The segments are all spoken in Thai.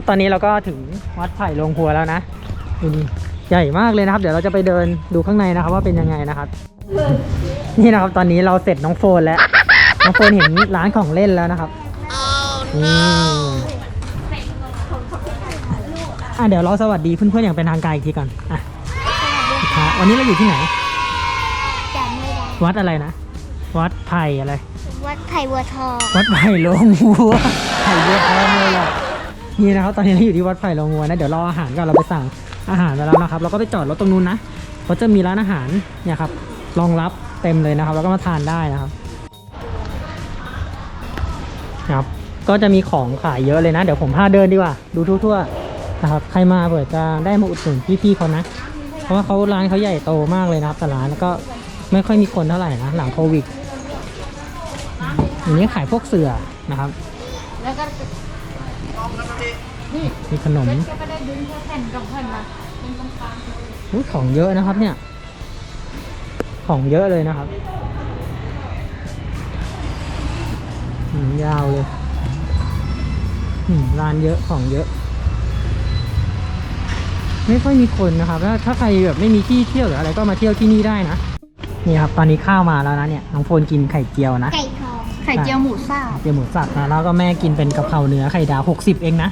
ครับตอนนี้เราก็ถึงวัดไผ่ลงหัวแล้วนะดูนี่ใหญ่มากเลยนะครับ เดี๋ยวเราจะไปเดินดูข้างในนะครับ ว่าเป็นยังไงนะครับ นี่นะครับ ตอนนี้เราเสร็จน้องโฟนแล้ว น้องโฟนเห็นร้านของเล่นแล้วนะครับนี่อะเดี๋ยวเราสวัสดีเพื่อนๆอย่างเป็นทางการอีกทีก่อนอะครับวันนี้เราอยู่ที่ไหนจำไม่ได้วัดอะไรนะ วัดไผ่อะไร วัดไผ่บัวทอง วัดไผ่ลงวัว ไผ่เยอะแยะเลยล่ะ นี่นะครับตอนนี้เราอยู่ที่วัดไผ่ลงวัวนะเดี๋ยวรออาหารก่อนเราไปสั่งอาหารไปแล้วนะครับเราก็ไปจอดรถตรงนู้นนะเขาจะมีร้านอาหารเนี่ยครับรองรับเต็มเลยนะครับ แล้วก็มาทานได้นะครับครับก็จะมีของขายเยอะเลยนะ เดี๋ยวผมพาเดินดีกว่า ดูทั่วๆนะครับ ใครมาเผื่อจะได้มาอุดหนุนพี่ๆเขานะ เพราะว่าเขาร้านเขาใหญ่โตมากเลยนะครับแต่ร้านก็ไม่ค่อยมีคนเท่าไหร่นะหลังโควิดอย่างนี้ขายพวกเสือนะครับ แล้วก็ มีขนมก็ได้ดึงแค่แผ่นกับแผ่นมาอุ๊ยของเยอะนะครับเนี่ย ของเยอะเลยนะครับอืมยาวเลยร้านเยอะของเยอะ ไม่ค่อยมีคนนะครับถ้าถ้าใครแบบไม่มีที่เที่ยวหรืออะไรก็มาเที่ยวที่นี่ได้นะ นี่ครับ ตอนนี้ข้าวมาแล้วนะเนี่ยน้องโฟนกินไข่เจียวนะไก่ทอ ข่เจียวหมูสับเจียวหมูสับนะแล้วก็แม่กินเป็นกะเพราเนื้อไข่ดาว 60 เองนะ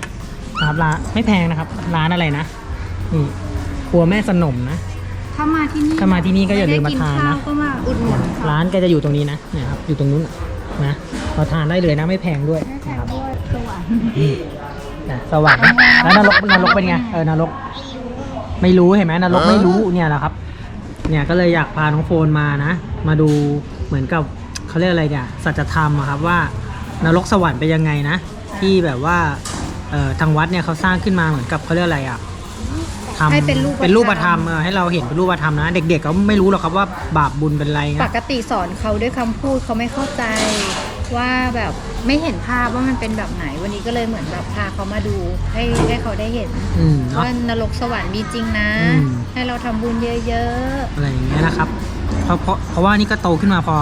นะครับร้านไม่แพงนะครับ ร้านอะไรนะนี่ครัวแม่สนมนะถ้ามาที่นี่ถ้ามาที่นี่ก็อย่าลืมมาทานนะไได้กิข้วก็มาอุดหนุนค่ะร้านแกจะอยู่ตรงนี้นะเนี่ยครับอยู่ตรงนู้นน่ะนะมาทานได้เลยนะไม่แพงด้วยนะครับสวรรค์นะสวรรค์แล้วนรกนรกเป็นไงเออนรก ไม่รู้เห็นไหมนรกไม่รู้เนี่ยแหละครับ เนี่ยก็เลยอยากพาน้องโฟนมานะ มาดูเหมือนกับ เขาเรียกอะไรเนี่ยสัจธรรมอะครับว่านรกสวรรค์เป็นยังไงนะ ที่แบบว่าเอ่อทางวัดเนี่ยเขาสร้างขึ้นมาเหมือนกับเขาเรียกอะไรอะทำให้เป็นรูปเป็นรูปธรรมเออให้เราเห็นเป็นรูปธรรมนะ เด็กๆเขาไม่รู้หรอกครับว่าบาปบุญเป็นอะไรปนะกติสอนเขาด้วยคำพูดเขาไม่เข้าใจ ว่าแบบไม่เห็นภาพว่ามันเป็นแบบไหน วันนี้ก็เลยเหมือนแบบพาเขามาดูให้ให้เขาได้เห็นอืมเนาะ ว่านรกสวรรค์มีจริงนะ อืม ให้เราทำบุญเยอะอะไรอย่างเงี้ยนะครับ เพราะเพราะเพราะว่านี่ก็โตขึ้นมาพอ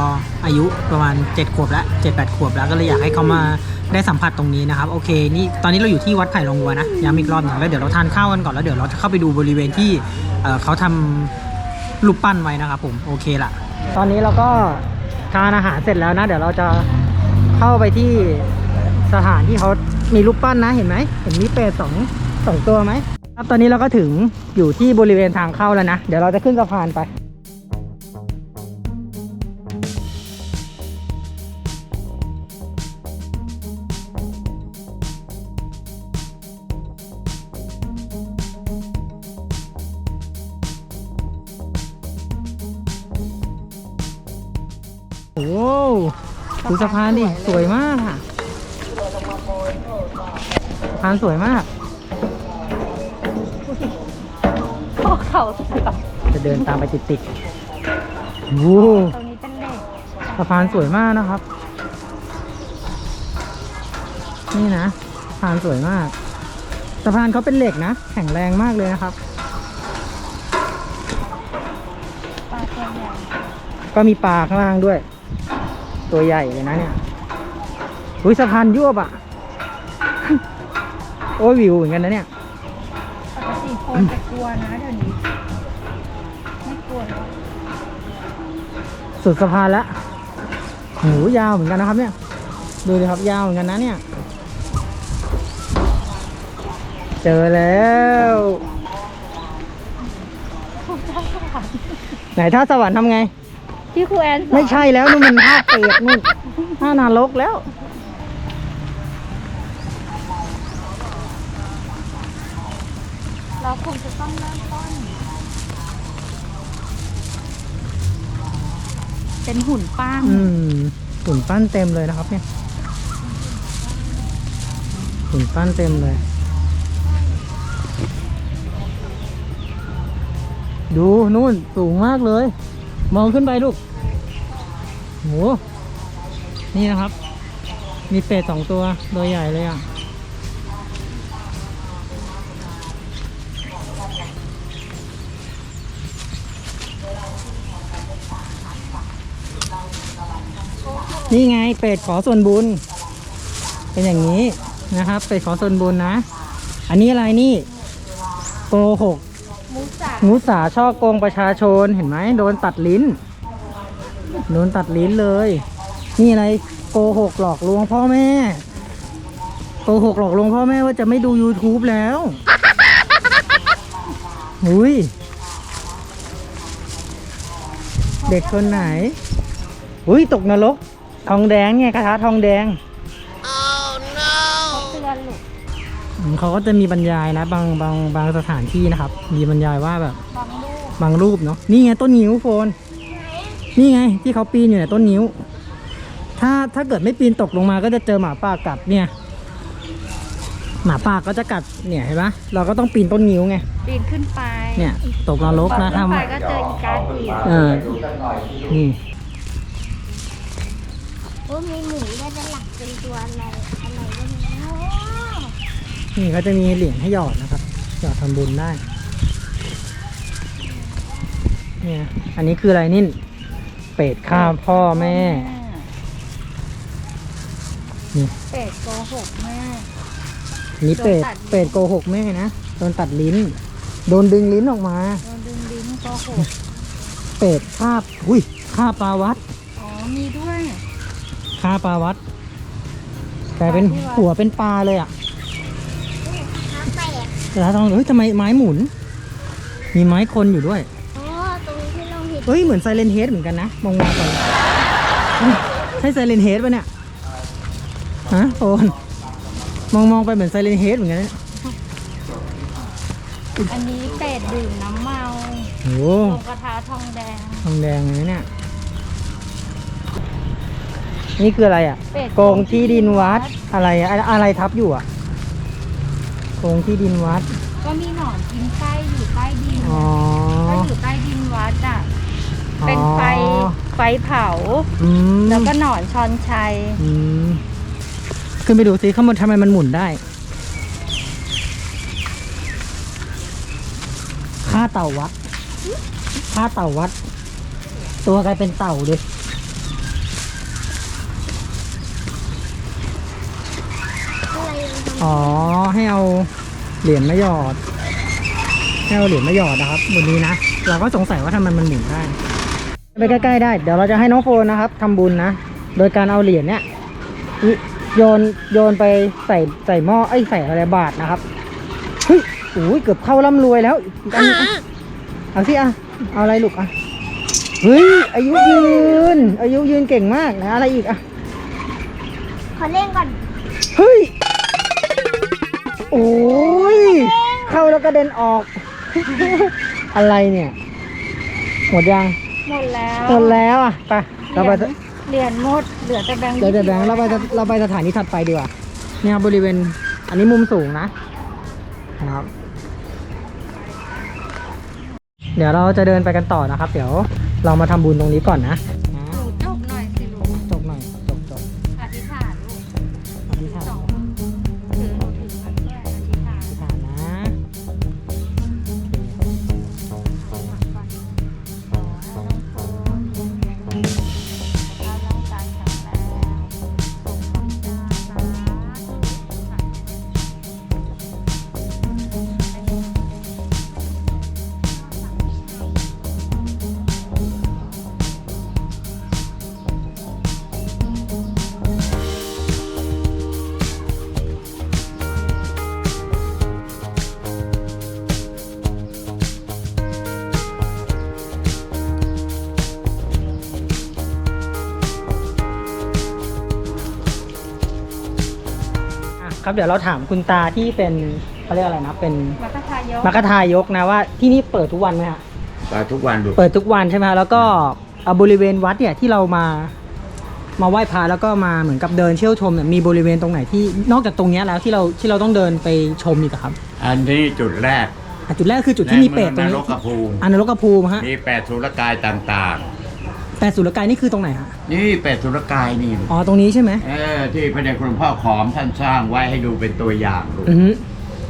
อายุประมาณ 7 ขวบแล้ว7 8ขวบแล้วก็เลยอยากให้เขามาได้สัมผัสตรงนี้นะครับ โอเค นี่ตอนนี้เราอยู่ที่วัดไผ่ลงวัวนะย้ำอีกรอบหนึ่งแล้วเดี๋ยวเราทานข้าวกันก่อนแล้วเดี๋ยวเราจะเข้าไปดูบริเวณที่เอ่อเขาทำรูปปั้นไว้นะครับผมโอเคละตอนนี้เราก็ทานอาหารเสร็จแล้วนะ เดี๋ยวเราจะเข้าไปที่สถานที่เขามีรูปปั้นนะเห็นไหมเห็นมีเป็ดสองสองตัวไหมครับตอนนี้เราก็ถึงอยู่ที่บริเวณทางเข้าแล้วนะ เดี๋ยวเราจะขึ้นสะพานไป สะพานดิสวยมากค่ะสะพานสวยมากๆพวกเขาเสือจะเดินตามไปติดๆโอ้โหตรงนี้เป็นเหล็กสะพานสวยมากนะครับ นี่นะสะพานสวยมากสะพานเขาเป็นเหล็กนะ แข็งแรงมากเลยนะครับปลาตัวใหญ่ก็มีปลาข้างล่างด้วย ตัวใหญ่เลยนะเนี่ยอุ้ยสะพานยวบอะโอ้ยวิวเหมือนกันนะเนี่ย ปกติคนจะกลัวนะเดี๋ยวนี้ ไม่กลัวแล้วสุดสะพานแล้วโหยาวเหมือนกันนะครับ เนี่ย ดูดิครับยาวเหมือนกันนะเนี่ย เจอแล้ว ไหนท่าสวรรค์ทำไง ที่ครูแอนสอนไม่ใช่แล้วนู่นมันท่าเปรตนู่นท่านรกแล้ว เราคงจะต้องเริ่มต้น เป็นหุ่นปั้นอืมหุ่นปั้นเต็มเลยนะครับเนี่ยหุ่นปั้นเต็มเลย ดูนู่นสูงมากเลย มองขึ้นไปลูกโหนี่นะครับ มีเป็ดสองตัวตัวใหญ่เลยอะนี่ไงเป็ดขอส่วนบุญ เป็นอย่างนี้นะครับ เป็ดขอส่วนบุญนะ อันนี้อะไรนี่โกหก มูสาช่อโกงประชาชนเห็นไหมโดนตัดลิ้น โดนตัดลิ้นเลย นี่อะไรโกหกหลอกลวงพ่อแม่ โกหกหลอกลวงพ่อแม่ว่าจะไม่ดู YouTube แล้วหุยเด็กคนไหนอุ้ยตกนรก ทองแดงไงกระทะทองแดง เขาก็จะมีบรรยายนะ บางบางบางสถานที่นะครับ มีบรรยายว่าแบบบางลูกบางรูปเนาะนี่ไงต้นนิ้วโฟน นี่ไงที่เขาปีนอยู่เนี่ยต้นนิ้ว ถ้าถ้าเกิดไม่ปีนตกลงมาก็จะเจอหมาป่ากัดเนี่ย หมาป่าก็จะกัดเนี่ยเห็นปะเราก็ต้องปีนต้นนิ้วไงปีนขึ้นไปเนี่ย ตกนรกนะขึ้ทนไปก็เจออีกาอีกำเออนี่โอ้มีหมูได้เป็นหลักเป็นตัวอะไรอะไรก็ไม่รู้ นี่เขาจะมีเหรียญให้หยอดนะครับ หยอดทำบุญได้เนี่ยอันนี้คืออะไรนิ่นเป็ดฆ่าพ่อแม่ นี่ เป็ดโกหกแม่ นี่เป็ด โดนตัดลิ้นเป็ดโกหกแม่นะ โดนตัดลิ้น โดนดึงลิ้นออกมา โดนดึงลิ้นโกหกเป็ดฆ่าอุ้ยฆ่าปลาวัดอ๋อมีด้วย ฆ่าปลาวัดกลายเป็นปลาที่วัดหัวเป็นปลาเลยอะน้ำแปลกแล้วทองเฮ้ยทำไมไม้หมุน มีไม้คนอยู่ด้วยอ๋อตรงที่เราเห็นเฮ้ยเหมือนไซเลนเฮดเหมือนกันนะมองมองไปเฮ้ยใช่ไซเลนเฮดปะเนี่ยฮะโอนมองมองไปเหมือนไซเลนเฮดเหมือนกันนะอันนี้เป็ดดื่มน้ำเมาโอ้โหลงกระทะทองแดงทองแดงเลยเนี่ยนี่คืออะไรอะเป็ดโกงที่ดินวัดอะไรอะอะไรอะไรทับอยู่อะ โกงที่ดินวัด ก็มีหนอนกินไส้อยู่ใต้ดินอ๋อ ก็อยู่ใต้ดินวัดอะ เป็นไฟอ๋อไฟเผา อืมแล้วก็หนอนชอนชัย อืมขึ้นไปดูซิข้างบนทำไมมันหมุนได้ค่าเต่าวัดค่าเต่าวัด ตัวกลายเป็นเต่าเลย อะไรทำอ๋อ ให้เอาเหรียญมาหยอด ให้เอาเหรียญมาหยอดนะครับบนนี้นะ เราก็สงสัยว่าทำไมมันหมุนได้ ไปใกล้ๆได้ เดี๋ยวเราจะให้น้องโฟนนะครับทำบุญนะ โดยการเอาเหรียญเนี้ยอิโยนโยนไปใส่ใส่หม้อไอ้ยใส่อะไรบาทนะครับ เฮ้ยโอ้ยเกือบเข้าร่ำรวยแล้วอีกอันนี้อะเอาสิอะ เอาอะไรลูกอะ เฮ้ยอายุยืน อายุยืนเก่งมากนะอะไรอีกอะ ขอเล่นก่อน เฮ้ย โอ้ย เข้าแล้วก็เด็นออก อะไรเนี่ย หมดยัง หมดแล้วหมดแล้วอะไปเราไปเหรียญหมด เหลือแต่แบงค์เดี๋ยวจะแบงค์ยี่เราไปสิบเราไปสถานีถัดไปดีกว่าเนี่ยครับบริเวณ อันนี้มุมสูงนะนะครับ เดี๋ยวเราจะเดินไปกันต่อนะครับ เดี๋ยวเรามาทำบุญตรงนี้ก่อนนะ ครับเดี๋ยวเราถามคุณตาที่เป็นเขาเรียกอะไรนะเป็นมัคคทายกมรรคทายกนะว่าที่นี่เปิดทุกวันไหมฮะไปทุกวันดูเปิดทุกวันใช่ไหมฮะแล้วก็เอาบริเวณวัดเนี่ยที่เรามามาไหว้พระแล้วก็มาเหมือนกับเดินเที่ยวชมเนี่ยมีบริเวณตรงไหนที่นอกจากตรงเนี้ยแล้วที่เราที่เราต้องเดินไปชมอีกอะครับ อันนี้จุดแรกอะจุดแรกคือจุดที่มีเป็ดตรงในนี้เมืองนรกภูมิอันนรกภูมิฮะมีแปดสุรกายต่างแต่สุรกายนี่คือตรงไหนฮะๆนี่แปดสุรกายนี่อ๋อตรงนี้ใช่ไหมเออที่พระเดชคุณพ่อขอมท่านสร้างไว้ให้ดูเป็นตัวอย่างลูกอือฮึ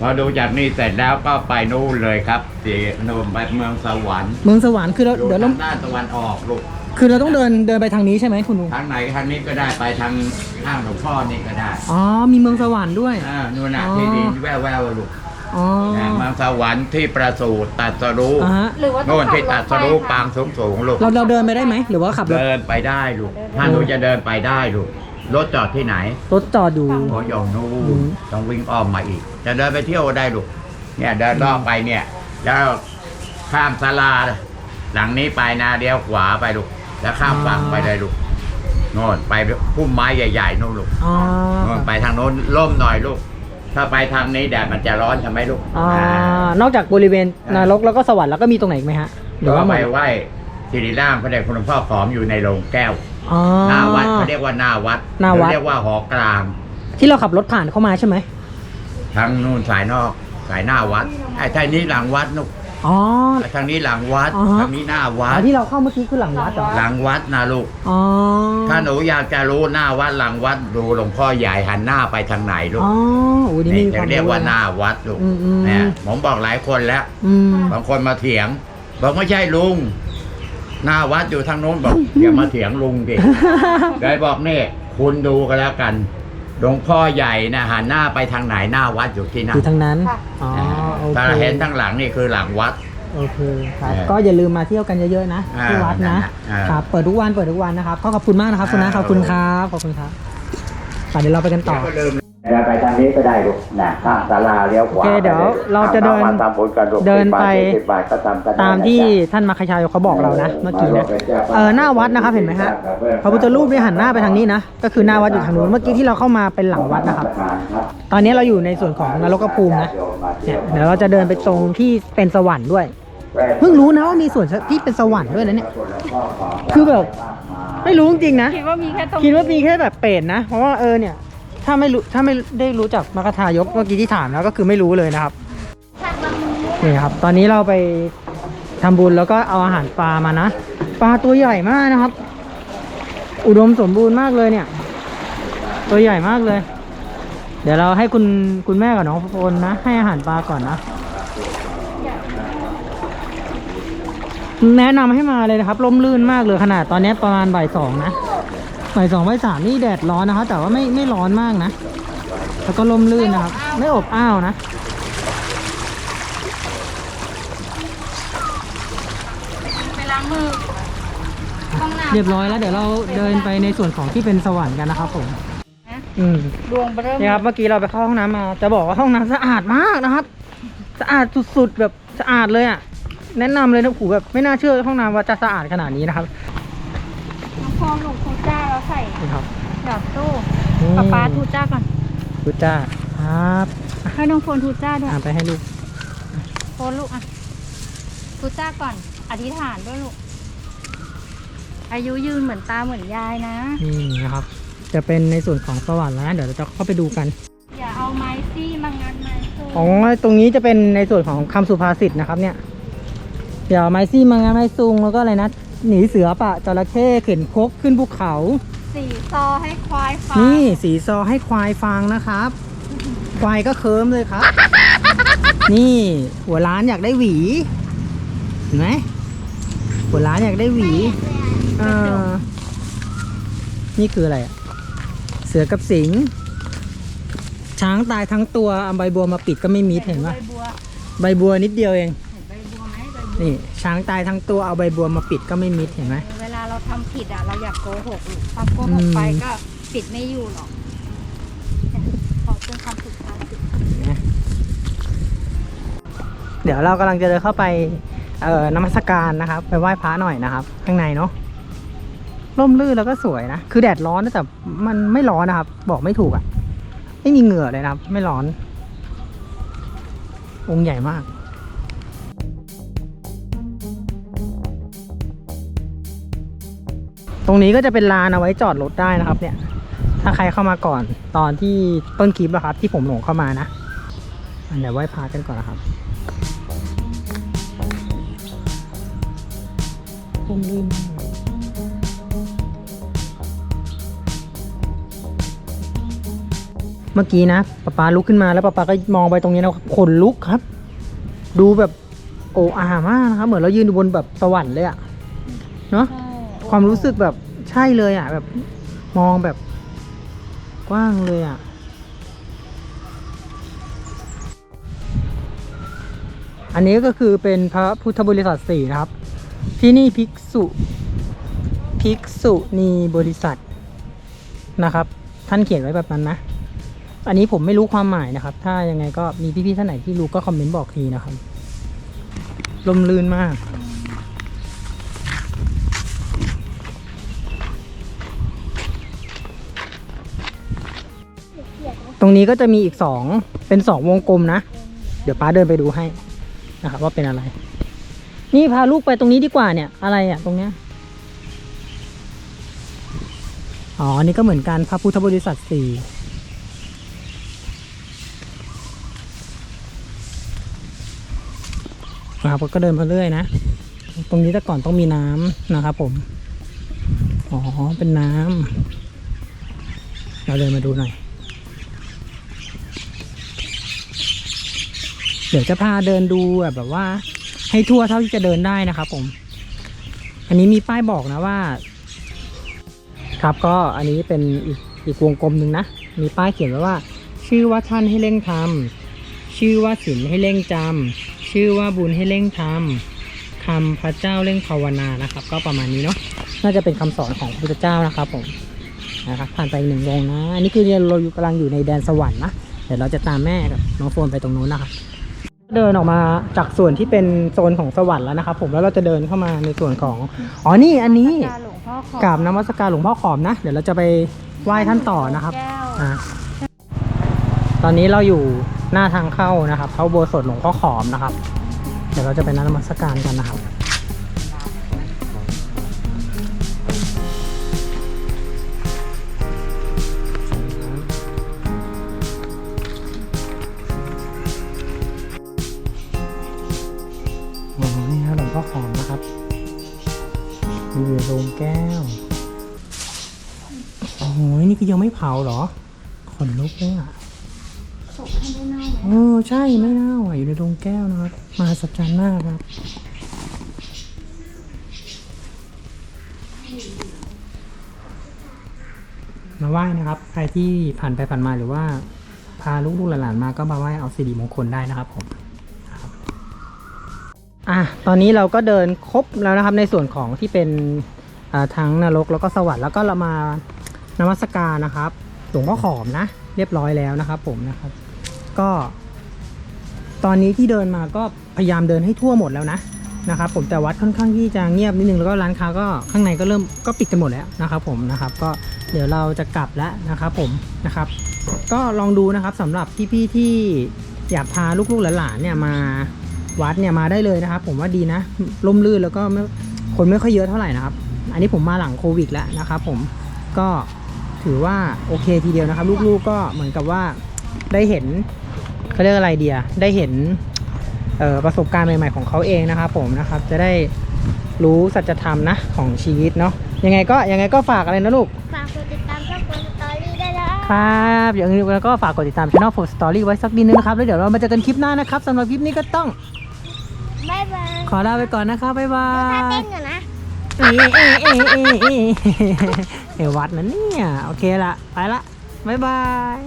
พอดูจากนี่เสร็จแล้วก็ไปนู่นเลยครับที่โนนไปเมืองสวรรค์เมืองสวรรค์คือเราอยู่เดี๋ยวเราทางด้านตะวันออกลูกคือเราต้องเดินเดินไปทางนี้ใช่ไหมคุณลุงทางไหนทางนี้ก็ได้ไปทางข้างหลวงพ่อนี่ก็ได้อ๋อมีเมืองสวรรค์ด้วยอ่านู่นน่ะอ๋อที่ดินแว่วๆลูก อ๋อนะเมืองสวรรค์ที่ประสูติตรัสรู้อ่าฮะหรือว่าต้อโน่งนขับที่รตรัถสไปรู้ปาค่ะงสูงสูงๆลูก เราเราเดินไปได้ไหมหรือว่าขับรถเดินไปได้ลูก ถ้าหนูจะเดินไปได้ลูก รถจอดที่ไหนรถจอดอยู่โอ้ยองนู่อืมนต้องวิ่งอ้อมมาอีก จะเดินไปเที่ยวได้ลูก เนี่ยเดินรอบไปเนี่ย แล้วข้ามศาลาหลังนี้ไปนะเดียวขวาไปลูก แล้วข้ามฝั่งไปเลยลูกโน่นไปพุ่มไม้ใหญ่ๆนู่นลูกอ๋อโน่นไปทางโน้นร่มหน่อยลูก ถ้าไปทางนี้แดดมันจะร้อนใช่ไหมลูกอ่าอ่านอกจากบริเวณนรกแล้วก็สวรรค์แล้วก็มีตรงไหนอีกไหมฮะหรือก็ว่าหมไปดไหว้สิริร่างพระเดชคุณหลวงพ่อขอมอยู่ในโรงแก้ว อ๋อ หน้าวัดเขาเรียกว่าหน้าวัดหน้าวัด เรียกว่าหอกลางที่เราขับรถผ่านเข้ามาใช่ไหม ทางนู่นสายนอกสายหน้าวัดไอ้ทางนี้หลังวัดนุก อ๋อ ทางนี้หลังวัด อ๋อฮะ ทางนี้หน้าวัอ๋ดอที่เราเข้าเมื่อกี้คือหลังวัดเหรอหลังวัดนะลูก อ๋อถ้าหนูอยากจะรู้หน้าวัดหลังวัดดูหลวงพ่อใหญ่หันหน้าไปทางไหนลูกอ๋อโอ้ยนี่นี่มีคจะวามเรียกว่าหนะน้าวัดลูกอืมอืม เนี่ยผมบอกหลายคนแล้ว อืมบางคนมาเถียง บอกไม่ใช่ลุง หน้าวัดอยู่ทางโน้นบอก อย่ามาเถียงลุงดิเลยบอกนี่คุณดูกันแล้วกันหลวงพ่อใหญ่นะหันหน้าไปทางไหนหน้าวัดอยู่ที่นั่อนยู่ทางนั้น ค่ะ อ๋อโอ ถ้าเคเห็นทางหลังนี่คือหลังวัด โอเคครับเออก็อย่าลืมมาเที่ยวกันเยอะๆนะอ่าที่วัดนะอ่าครับ เปิดทุกวัน เปิดทุกวันนะครับ ก็ขอบคุณมากนะครับคุณนะอ่าขอบคุณครับ ขอบคุณครับไปเดี๋ยวเราไปกันต่อก็ลืม เดินไปทางนี้ก็ได้ลูกนะข้างศาลาเลี้ยวขวาโอเคเดี๋ยวเราจะเดินทำบุญกันลูกเดินไปสิบบาทก็ทำกันได้ตามที่ท่านมาคชายเขาบอกเรานะเมื่อกี้เนี่ยเออหน้าวัดนะครับเห็นไหมฮะพระพุทธรูปเนี่ยหันหน้าไปทางนี้นะก็คือหน้าวัดอยู่ทางนู้นเมื่อกี้ที่เราเข้ามาเป็นหลังวัดนะครับ ตอนนี้เราอยู่ในส่วนของนรกภูมินะเนี่ยเดี๋ยวเราจะเดินไปตรงที่เป็นสวรรค์ด้วยเพิ่งรู้นะว่ามีส่วนที่เป็นสวรรค์ด้วยนะเนี่ยคือแบบไม่รู้จริงๆนะคิดว่ามีแค่ตรงคิดว่ามีแค่แบบเป็ดนะ เพราะว่าเออเนี่ย ถ้าไม่รู้ถ้าไม่ได้รู้จักมรรคทายกเมื่อกี้ที่ถามแล้วก็คือไม่รู้เลยนะครับนี่ครับ ตอนนี้เราไปทำบุญแล้วก็เอาอาหารปลามานะปลาตัวใหญ่มากนะครับ อุดมสมบูรณ์มากเลยเนี่ย ตัวใหญ่มากเลย เดี๋ยวเราให้คุณคุณแม่กับน้องโฟนนะ ให้อาหารปลาก่อนนะ แนะนำให้มาเลยนะครับร่มรื่นมากเลยขนาดตอนนี้ประมาณบ่ายสองนะ บ่ายสองบ่ายสามนี่แดดร้อนนะครับแต่ว่าไม่ไม่ร้อนมากนะ แล้วก็ร่มรื่นนะครับ ไม่อบอ้าวนะ ไปล้างมือห้องน้ำเรียบร้อยแล้วเดี๋ยวเราเดินไปในส่วนของที่เป็นสวรรค์กันนะครับผมนะอืมดวงเริ่มนี่ครับเมื่อกี้เราไปเข้าห้องน้ำมา จะบอกว่าห้องน้ำสะอาดมากนะครับ สะอาดสุดๆแบบสะอาดเลยอะ แนะนำเลยนะผูแบบไม่น่าเชื่อห้องน้ำว่าจะสะอาดขนาดนี้นะครับ ใส่นี่ครับดอกตู้นี่ป๊าป๊าทูจ้าก่อนดูจ้าครับให้น้องโฟนทูจ้าด้วยอ่านไปให้ลูกโฟนลูกอะทูจ้าก่อน อธิษฐานด้วยลูก อายุยืนเหมือนตาเหมือนยายนะ นี่นะครับ จะเป็นในส่วนของสวรรค์แล้วนะเดี๋ยวเราจะเข้าไปดูกัน อย่าเอาไม้ซี่มางัดไม้สู้อ๋อตรงนี้จะเป็นในส่วนของคำสุภาษิตนะครับเนี่ย เดี๋ยวไม้ซี่มางานไม้ซุงแล้วก็อะไรนะหนีเสือปะจระเข้เข็นคกขึ้นภูเขา สีซอให้ควายฟังนี่สีซอให้ควายฟังนะครับ ควายก็เคิมเลยครับ นี่ หัวร้านอยากได้หวีเห็นไหมหัวร้านอยากได้หวีเออนี่คืออะไรอะเสือกับสิงห์ช้างตายทั้งตัวเอาใบบัวมาปิดก็ไม่มิดเห็นใบปะบัวใบบัวนิดเดียวเองเห็นใบบัวไหมใบบัวนี่ช้างตายทั้งตัวเอาใบบัวมาปิดก็ไม่มิดเห็นไหมเวลา เราทำผิดอะ เราอยากโกหกลูกพอโกหกอืมไปก็ปิดไม่อยู่หรอกเนี่ยขอเป็นคำสุดท้ายสิเดี๋ยวเรากำลังจะเดินเข้าไปเอ่อนมัสการนะครับ ไปไหว้พระหน่อยนะครับ ข้างในเนาะร่มรื่นแล้วก็สวยนะ คือแดดร้อนนะแต่มันไม่ร้อนนะครับ บอกไม่ถูกอะ่ะ ไม่มีเหงื่อเลยนะครับ ไม่ร้อน องค์ใหญ่มาก ตรงนี้ก็จะเป็นลานเอาไว้จอดรถได้นะครับ เนี่ย ถ้าใครเข้ามาก่อนตอนที่ต้นคลิปอะครับ ที่ผมหลงเข้ามานะอันเดี๋ยวไหว้พระกันก่อนนะครับร่มรื่นมเมื่อกี้นะป๊าป๊าลุกขึ้นมาแล้วป๊าป๊าก็มองไปตรงนี้นะขนลุกครับ ดูแบบโอ้อามากนะครับ เหมือนเรายืนอยู่บนแบบสวรรค์เลยอะเนาะ ความรู้สึกแบบใช่เลยอะ แบบมองแบบกว้างเลยอะอันนี้ก็คือเป็นพระพุทธบริษัทสี่นะครับ ที่นี่ภิกษุภิกษุณีบริษัทนะครับ ท่านเขียนไว้แบบนั้นนะ อันนี้ผมไม่รู้ความหมายนะครับ ถ้ายังไงก็มีพี่ๆท่านไหนที่รู้ก็คอมเมนต์บอกทีนะครับ ลมลื่นมาก ตรงนี้ก็จะมีอีกสองเป็นสองวงกลมนะ เดี๋ยวป้าเดินไปดูให้นะครับว่าเป็นอะไร นี่พาลูกไปตรงนี้ดีกว่าเนี่ย อะไรอะตรงเนี้ยอ๋ออันนี้ก็เหมือนกันพระพุทธบริษัทสี่นะครับก็เดินมาเรื่อยนะ ตรงนี้แต่ก่อนต้องมีน้ำนะครับผม อ๋อ เป็นน้ำเราเดินมาดูหน่อย เดี๋ยวจะพาเดินดูแบบว่า ให้ทั่วเท่าที่จะเดินได้นะครับผม อันนี้มีป้ายบอกนะว่า ครับก็อันนี้เป็นอีกอีกวงกลมหนึ่งนะ มีป้ายเขียนไว้ว่า ชื่อว่าท่านให้เร่งทำชื่อว่าศีลให้เร่งจำชื่อว่าบุญให้เร่งทำคำพระเจ้าเร่งภาวนานะครับ ก็ประมาณนี้เนาะน่าจะเป็นคำสอนของพระพุทธเจ้านะครับผมนะครับผ่านไปหนึ่งวงนะ อันนี้คือเราอยู่กำลังอยู่ในแดนสวรรค์นะเดี๋ยวเราจะตามแม่กับน้องโฟนไปตรงนู้นนะครับ เดินออกมาจากส่วนที่เป็นโซนของสวรรค์แล้วนะครับผมแล้วเราจะเดินเข้ามาในส่วนของอ๋อนี่อันนี้การหลวงพ่อขอกราบนมัสการหลวงพ่อขอมนะ เดี๋ยวเราจะไปไหว้ท่านต่อนะครับแก้วอะตอนนี้เราอยู่หน้าทางเข้านะครับเข้าอุโบสถหลวงพ่อขอมนะครับ เดี๋ยวเราจะไปนมัสการกันนะครับ มีอยู่โรงแก้ว โอ้โหนี่คือยังไม่เผาเหรอ ขนลุกเลยอะศพให้ได้เน่าไหมโอ้ใช่ไม่เน่าอะอยู่ในโรงแก้วนะครับ มาสัจจรรย์มากครับ มาไหว้นะครับ ใครที่ผ่านไปผ่านมาหรือว่าพาลูกๆหลานๆมาก็มาไหว้เอาสิริมงคลได้นะครับผมครับ อะตอนนี้เราก็เดินครบแล้วนะครับในส่วนของที่เป็นทั้งนรกแล้วก็สวรรค์แล้วก็เรามานมัสการนะครับหลวงพ่อขอมนะ เรียบร้อยแล้วนะครับ ผมนะครับ ก็ ตอนนี้ที่เดินมาก็พยายามเดินให้ทั่วหมดแล้วนะนะครับ ผมแต่วัดค่อนข้างที่จะเงียบนิดนึงแล้วก็ร้านค้าก็ข้างในก็เริ่มก็ปิดกันหมดแล้วนะครับ ผมนะครับ ก็เดี๋ยวเราจะกลับแล้วนะครับ ผมนะครับ ก็ลองดูนะครับสำหรับพี่ๆที่อยากพาลูกๆหลานๆเนี่ยมา วัดเนี่ยมาได้เลยนะครับ ผมว่าดีนะร่มรื่นแล้วก็ไม่คนไม่ค่อยเยอะเท่าไหร่นะครับ อันนี้ผมมาหลังโควิดแล้วนะครับ ผมก็ถือว่าโอเคทีเดียวนะครับ ลูกๆก็เหมือนกับว่าได้เห็นเขาเรียกอะไรเดียได้เห็นเอ่อประสบการณ์ใหม่ ๆ ของเขาเองนะครับ ผมนะครับจะได้รู้สัจธรรมนะของชีวิตเนาะยังไงก็ยังไงก็ฝากอะไรนะลูกฝากกดติดตามช่องโฟนสตอรี่ได้แล้วครับอย่างนี้แล้วก็ฝากกดติดตามช่อง f o r Story ไว้สักนิดนึงนะครับแล้วเดี๋ยวเรามาเจอกันคลิปหน้านะครับสำหรับคลิปนี้ก็ต้องบ๊ายบายขอลาไปก่อนนะครับบ๊ายบาท่าย เต้นก่อนนะ เอะเอะเอะเอะเอะเอวัดนะเนี่ย โอเคละ ไปละ บ๊ายบาย